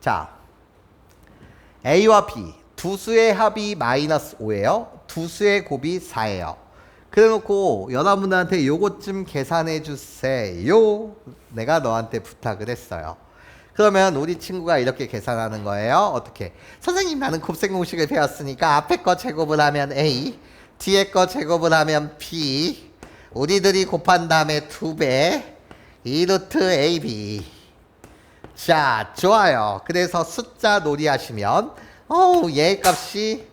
자, A와 B 두 수의 합이 마이너스 5예요. 두 수의 곱이 4예요. 그래놓고 여러분들한테 요것 좀 계산해 주세요. 내가 너한테 부탁을 했어요. 그러면 우리 친구가 이렇게 계산하는 거예요. 어떻게? 선생님 나는 곱셈 공식을 배웠으니까 앞에 거 제곱을 하면 A, 뒤에 거 제곱을 하면 B, 우리들이 곱한 다음에 두 배, 2루트 AB. 자, 좋아요. 그래서 숫자 놀이 하시면, 어우, 얘 값이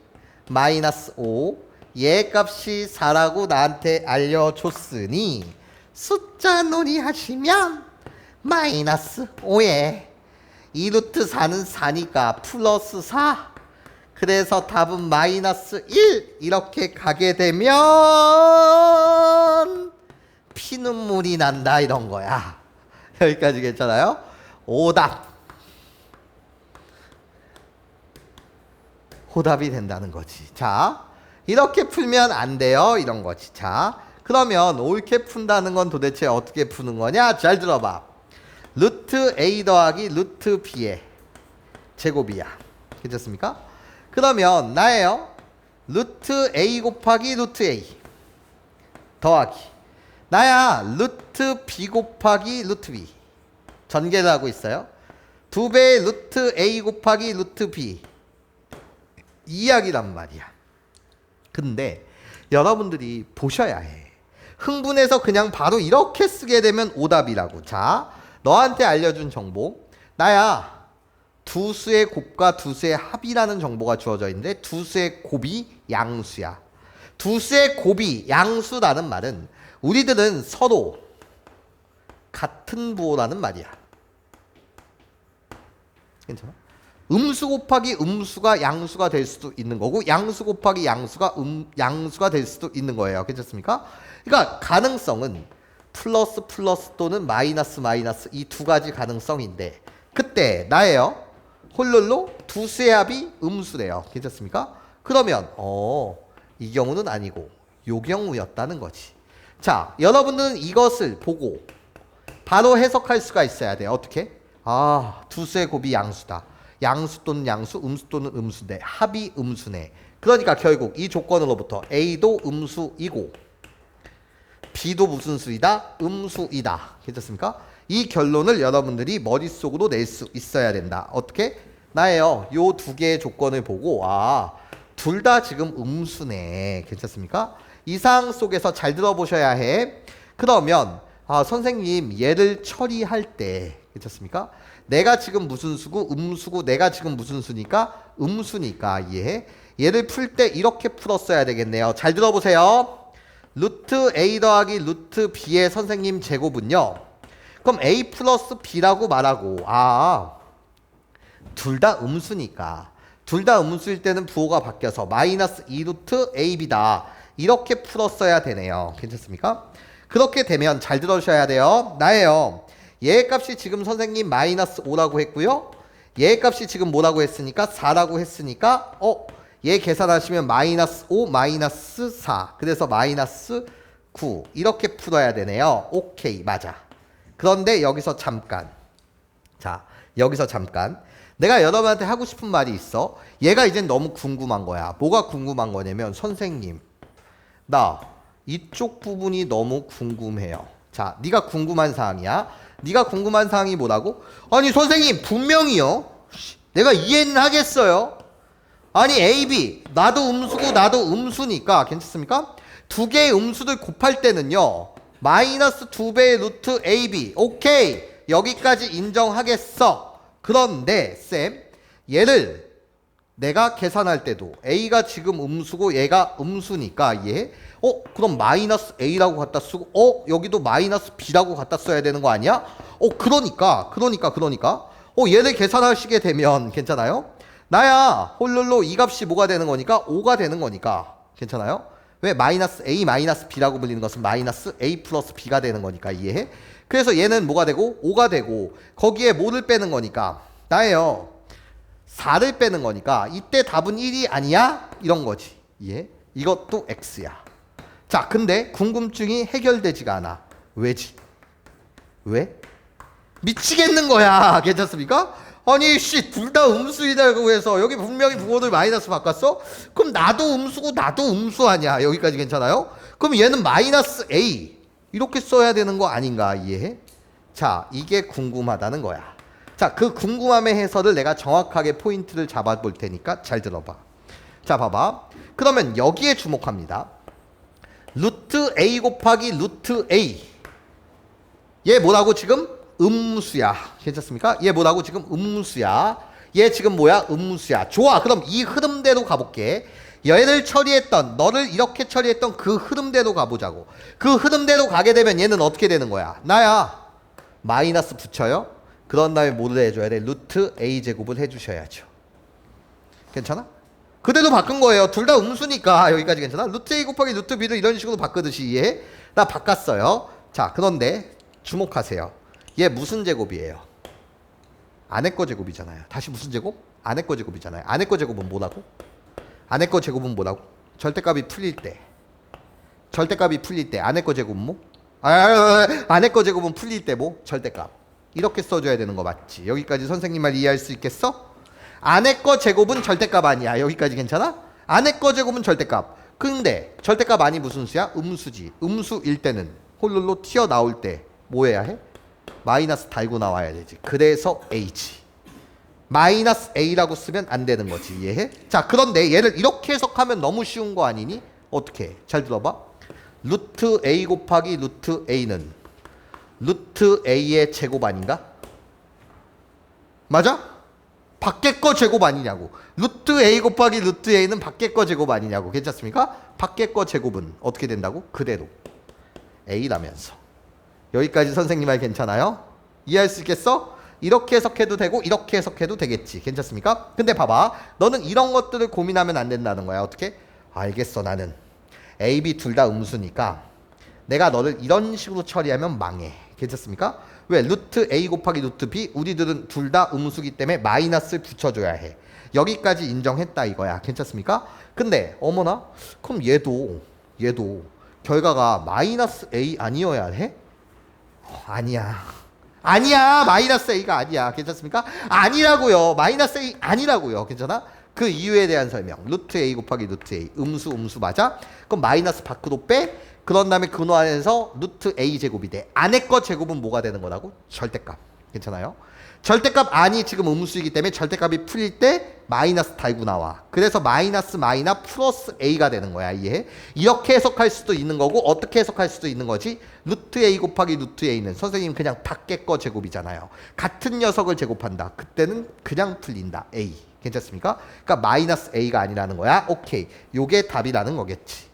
마이너스 5, 얘 값이 4라고 나한테 알려줬으니, 숫자 놀이 하시면, 마이너스 5에 2루트 4는 4니까 플러스 4. 그래서 답은 마이너스 1. 이렇게 가게 되면, 피눈물이 난다 이런 거야. 여기까지 괜찮아요? 오답. 호답이 된다는 거지. 자, 이렇게 풀면 안 돼요. 이런 거지. 자, 그러면 옳게 푼다는 건 도대체 어떻게 푸는 거냐? 잘 들어봐. 루트 A 더하기 루트 B의 제곱이야. 괜찮습니까? 그러면 나예요. 루트 A 곱하기 루트 A 더하기 나야 루트 B 곱하기 루트 B 전개를 하고 있어요. 두 배의 루트 A 곱하기 루트 B 이야기란 말이야. 근데 여러분들이 보셔야 해. 흥분해서 그냥 바로 이렇게 쓰게 되면 오답이라고. 자, 너한테 알려준 정보. 나야 두 수의 곱과 두 수의 합이라는 정보가 주어져 있는데 두 수의 곱이 양수야. 두 수의 곱이 양수라는 말은 우리들은 서로 같은 부호라는 말이야. 괜찮아? 음수 곱하기 음수가 양수가 될 수도 있는 거고 양수 곱하기 양수가 음 양수가 될 수도 있는 거예요. 괜찮습니까? 그러니까 가능성은 플러스 플러스 또는 마이너스 마이너스 이 두 가지 가능성인데 그때 나예요. 홀룰로 두 수의 합이 음수래요. 괜찮습니까? 그러면 어, 이 경우는 아니고 요 경우였다는 거지. 자, 여러분은 이것을 보고 바로 해석할 수가 있어야 돼. 어떻게? 아, 두 수의 곱이 양수다. 양수 또는 양수, 음수 또는 음수네. 합이 음수네. 그러니까 결국 이 조건으로부터 A도 음수이고 B도 무슨 수이다? 음수이다. 괜찮습니까? 이 결론을 여러분들이 머릿속으로 낼 수 있어야 된다. 어떻게? 나예요. 요 두 개의 조건을 보고 아, 둘 다 지금 음수네. 괜찮습니까? 이 상황 속에서 잘 들어보셔야 해. 그러면 아, 선생님 얘를 처리할 때 괜찮습니까? 내가 지금 무슨 수고 음수고 내가 지금 무슨 수니까 음수니까 이해. 얘를 풀 때 이렇게 풀었어야 되겠네요. 잘 들어보세요. 루트 A 더하기 루트 B의 선생님 제곱은요. 그럼 A 플러스 B라고 말하고 아 둘 다 음수니까 둘 다 음수일 때는 부호가 바뀌어서 마이너스 2루트 AB다 이렇게 풀었어야 되네요. 괜찮습니까? 그렇게 되면 잘 들어주셔야 돼요. 나예요. 얘 값이 지금 선생님 마이너스 5라고 했고요. 얘 값이 지금 뭐라고 했으니까 4라고 했으니까 어? 얘 계산하시면 마이너스 5 마이너스 4 그래서 마이너스 9 이렇게 풀어야 되네요. 오케이 맞아. 그런데 여기서 잠깐 자 여기서 잠깐 내가 여러분한테 하고 싶은 말이 있어. 얘가 이제 너무 궁금한 거야. 뭐가 궁금한 거냐면 선생님 나 이쪽 부분이 너무 궁금해요. 자, 네가 궁금한 사항이야. 네가 궁금한 사항이 뭐라고? 아니 선생님 분명히요. 내가 이해는 하겠어요. 아니 A, B 나도 음수고 나도 음수니까 괜찮습니까? 두 개의 음수들 곱할 때는요. 마이너스 두 배의 루트 A, B 오케이 여기까지 인정하겠어. 그런데 쌤 얘를 내가 계산할 때도 A가 지금 음수고 얘가 음수니까 얘 어? 그럼 마이너스 A라고 갖다 쓰고 어? 여기도 마이너스 B라고 갖다 써야 되는 거 아니야? 어 그러니까 그러니까 그러니까 어 얘를 계산하시게 되면 괜찮아요? 나야 홀룰로 이 값이 뭐가 되는 거니까 5가 되는 거니까 괜찮아요? 왜 마이너스 A 마이너스 B라고 불리는 것은 마이너스 A 플러스 B가 되는 거니까 이해해? 그래서 얘는 뭐가 되고 5가 되고 거기에 뭐를 빼는 거니까 나예요 4를 빼는 거니까 이때 답은 1이 아니야? 이런 거지 이해? 이것도 X야 자 근데 궁금증이 해결되지가 않아 왜지? 왜? 미치겠는 거야 괜찮습니까? 아니 씨 둘 다 음수이라고 해서 여기 분명히 부호를 마이너스 바꿨어? 그럼 나도 음수고 나도 음수 아니야 여기까지 괜찮아요? 그럼 얘는 마이너스 A 이렇게 써야 되는 거 아닌가 이해해? 자 이게 궁금하다는 거야 자 그 궁금함의 해설을 내가 정확하게 포인트를 잡아 볼 테니까 잘 들어봐 자 봐봐 그러면 여기에 주목합니다 루트 A 곱하기 루트 A 얘 뭐라고 지금? 음수야. 괜찮습니까? 얘 뭐라고 지금? 음수야. 얘 지금 뭐야? 음수야. 좋아. 그럼 이 흐름대로 가볼게. 얘를 처리했던 너를 이렇게 처리했던 그 흐름대로 가보자고. 그 흐름대로 가게 되면 얘는 어떻게 되는 거야? 나야. 마이너스 붙여요. 그런 다음에 뭐를 해줘야 돼? 루트 a 제곱을 해주셔야죠. 괜찮아? 그대로 바꾼 거예요. 둘 다 음수니까 여기까지 괜찮아? 루트 a 곱하기 루트 b를 이런 식으로 바꾸듯이 이해? 나 바꿨어요. 자, 그런데 주목하세요. 얘 무슨 제곱이에요? 안에 거 제곱이잖아요. 다시 무슨 제곱? 안에 거 제곱이잖아요. 안에 거 제곱은 뭐라고? 안에 거 제곱은 뭐라고? 절대값이 풀릴 때. 절대값이 풀릴 때 안에 거 제곱 뭐? 아, 아, 아, 안에 거 제곱은 풀릴 때 뭐? 절대값. 이렇게 써줘야 되는 거 맞지? 여기까지 선생님 말 이해할 수 있겠어? 안에 거 제곱은 절대값 아니야. 여기까지 괜찮아? 안에 거 제곱은 절대값. 근데 절대값 아니 무슨 수야? 음수지. 음수일 때는 홀룰로 튀어나올 때 뭐 해야 해? 마이너스 달고 나와야 되지. 그래서 H. 마이너스 A라고 쓰면 안 되는 거지. 이해해? 자, 그런데 얘를 이렇게 해석하면 너무 쉬운 거 아니니? 어떻게? 잘 들어봐. 루트 A 곱하기 루트 A는 루트 A의 제곱 아닌가? 맞아? 밖에 거 제곱 아니냐고. 루트 A 곱하기 루트 A는 밖에 거 제곱 아니냐고. 괜찮습니까? 밖에 거 제곱은 어떻게 된다고? 그대로. A라면서. 여기까지 선생님 말 괜찮아요? 이해할 수 있겠어? 이렇게 해석해도 되고 이렇게 해석해도 되겠지. 괜찮습니까? 근데 봐봐. 너는 이런 것들을 고민하면 안 된다는 거야. 어떻게? 알겠어. 나는 A, B 둘 다 음수니까 내가 너를 이런 식으로 처리하면 망해. 괜찮습니까? 왜? 루트 A 곱하기 루트 B 우리들은 둘 다 음수기 때문에 마이너스를 붙여줘야 해. 여기까지 인정했다 이거야. 괜찮습니까? 근데 어머나? 그럼 얘도 얘도 결과가 마이너스 A 아니어야 해? 어, 아니야. 아니야. 마이너스 A가 아니야. 괜찮습니까? 아니라고요. 마이너스 A 아니라고요. 괜찮아? 그 이유에 대한 설명. 루트 A 곱하기 루트 A. 음수 음수 맞아? 그럼 마이너스 밖으로 빼. 그런 다음에 근호 안에서 루트 A 제곱이 돼. 안에 거 제곱은 뭐가 되는 거라고? 절대값. 괜찮아요? 절대값 아니 지금 음수이기 때문에 절대값이 풀릴 때 마이너스 달고 나와. 그래서 마이너스 마이너 플러스 A가 되는 거야. 이해? 이렇게 해석할 수도 있는 거고 어떻게 해석할 수도 있는 거지? 루트 A 곱하기 루트 A는 선생님 그냥 밖에 거 제곱이잖아요. 같은 녀석을 제곱한다. 그때는 그냥 풀린다. A. 괜찮습니까? 그러니까 마이너스 A가 아니라는 거야. 오케이. 요게 답이라는 거겠지.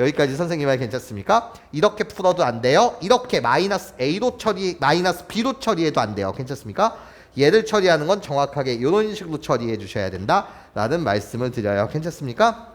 여기까지 선생님 말 괜찮습니까? 이렇게 풀어도 안 돼요. 이렇게 마이너스 A로 처리, 마이너스 B로 처리해도 안 돼요. 괜찮습니까? 얘를 처리하는 건 정확하게 이런 식으로 처리해 주셔야 된다. 라는 말씀을 드려요. 괜찮습니까?